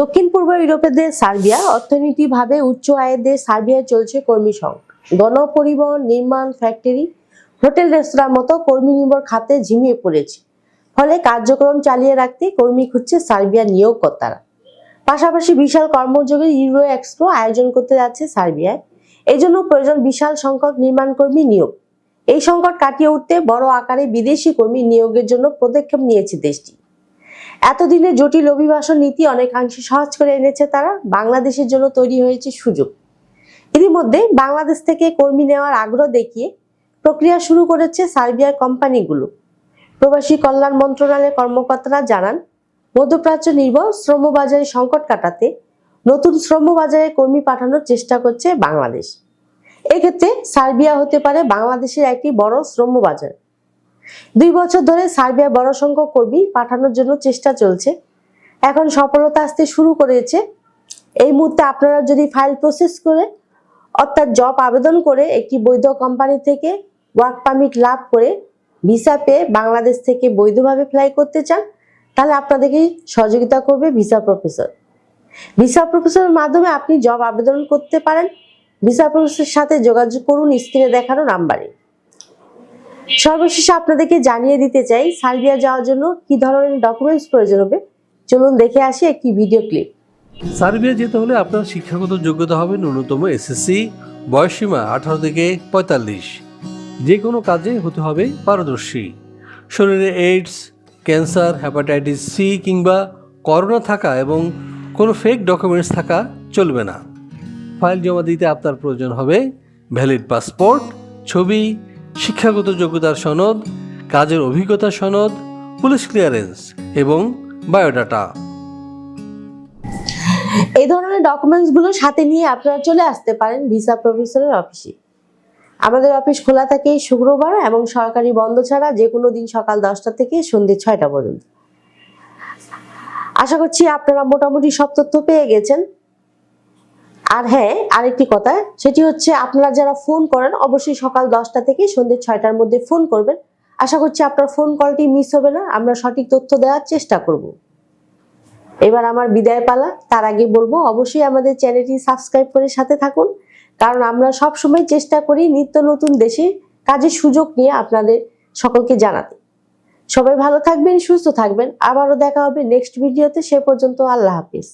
দক্ষিণ পূর্ব ইউরোপের দেশ সার্বিয়া অর্থনৈতিকভাবে উচ্চ আয়ের দেশ সার্বিয়ায় চলছে কর্মী সংকট গণপরিবহন, নির্মাণ, ফ্যাক্টরি, হোটেল, রেস্তোরাঁর মতো কর্মী নির্ভর খাতে ঝিমিয়ে পড়েছে। ফলে কার্যক্রম চালিয়ে রাখতে কর্মী খুঁজছে সার্বিয়া নিয়োগকর্তারা। পাশাপাশি বিশাল কর্মযোগের ইউরো এক্সপো আয়োজন করতে যাচ্ছে সার্বিয়ায়। এই জন্য প্রয়োজন বিশাল সংখ্যক নির্মাণ কর্মী নিয়োগ। এই সংকট কাটিয়ে উঠতে বড় আকারে বিদেশি কর্মী নিয়োগের জন্য পদক্ষেপ নিয়েছে দেশটি। এতদিনে জটিল অভিবাসন নীতি অনেকাংশে সহজ করে এনেছে তারা, বাংলাদেশের জন্য তৈরি হয়েছে সুযোগ। ইতিমধ্যে বাংলাদেশ থেকে কর্মী নেওয়ার আগ্রহ দেখিয়ে প্রক্রিয়া শুরু করেছে সার্বিয়ার কোম্পানিগুলো। প্রবাসী কল্যাণ মন্ত্রণালয়ের কর্মকর্তারা জানান, মধ্যপ্রাচ্য নির্ভর শ্রমবাজারে সংকট কাটাতে নতুন শ্রমবাজারে কর্মী পাঠানোর চেষ্টা করছে বাংলাদেশ। এক্ষেত্রে সার্বিয়া হতে পারে বাংলাদেশের একটি বড় শ্রমবাজার দুই বছর ধরে সার্বিয়া বড় সংখ্যক কর্মী পাঠানোর জন্য চেষ্টা চলছে। এখন সফলতা আসতে শুরু করেছে। এই মুহূর্তে আপনারা যদি ফাইল প্রসেস করে, অর্থাৎ জব আবেদন করে একটি বৈধ কোম্পানি থেকে ওয়ার্ক পারমিট লাভ করে ভিসা পেয়ে বাংলাদেশ থেকে বৈধভাবে ফ্লাই করতে চান, তাহলে আপনাদেরকে সহযোগিতা করবে ভিসা প্রফেসর। ভিসা প্রফেসরের মাধ্যমে আপনি জব আবেদন করতে পারেন। ভিসা প্রফেসরের সাথে যোগাযোগ করুন, স্ক্রিনে দেখানো নাম্বারে। সর্বশেষে আপনাদেরকে জানিয়ে দিতে চাই, সার্বিয়া যাওয়ার জন্য কি ধরনের ডকুমেন্টস প্রয়োজন হবে? চলুন দেখে আসি একটি ভিডিও ক্লিপ সার্বিয়া যেতে হলে আপনার শিক্ষাগত যোগ্যতা হবে ন্যূনতম এসএসসি, বয়সসীমা আঠারো থেকে পঁয়তাল্লিশ। যে কোনো কাজে হতে হবে পারদর্শী। শরীরে এইডস ক্যান্সার হ্যাপাটাইটিস সি কিংবা করোনা থাকা এবং কোনো ফেক ডকুমেন্টস থাকা চলবে না। ফাইল জমা দিতে আপনার প্রয়োজন হবে ভ্যালিড পাসপোর্ট ছবি শিক্ষাগত যোগ্যতার সনদ, কাজের অভিজ্ঞতা সনদ, পুলিশ ক্লিয়ারেন্স এবং বায়োডাটা এই ধরনের ডকুমেন্টসগুলো সাথে নিয়ে আপনারা চলে আসতে পারেন ভিসা প্রফেসরের অফিসে আমাদের অফিস খোলা থাকে শুক্রবার এবং সরকারি বন্ধ ছাড়া যে কোনো দিন সকাল দশটা থেকে সন্ধ্যে ছয়টা পর্যন্ত। আশা করছি আপনারা মোটামুটি সব তথ্য পেয়ে গেছেন। আর হ্যাঁ আরেকটি কথা, সেটি হচ্ছে আপনারা যারা ফোন করেন, অবশ্যই সকাল দশটা থেকে সন্ধ্যে ছয়টার মধ্যে ফোন করবেন। আশা করছি আপনার ফোন কলটি মিস হবে না, আমরা সঠিক তথ্য দেওয়ার চেষ্টা করব। এবার আমার বিদায় পালা, তার আগে বলব, অবশ্যই আমাদের চ্যানেলটি সাবস্ক্রাইব করে সাথে থাকুন, কারণ আমরা সব সময় চেষ্টা করি নিত্য নতুন দেশে কাজের সুযোগ নিয়ে আপনাদের সকলকে জানাতে। সবাই ভালো থাকবেন, সুস্থ থাকবেন, আবারও দেখা হবে নেক্সট ভিডিওতে সে পর্যন্ত আল্লাহ হাফিজ।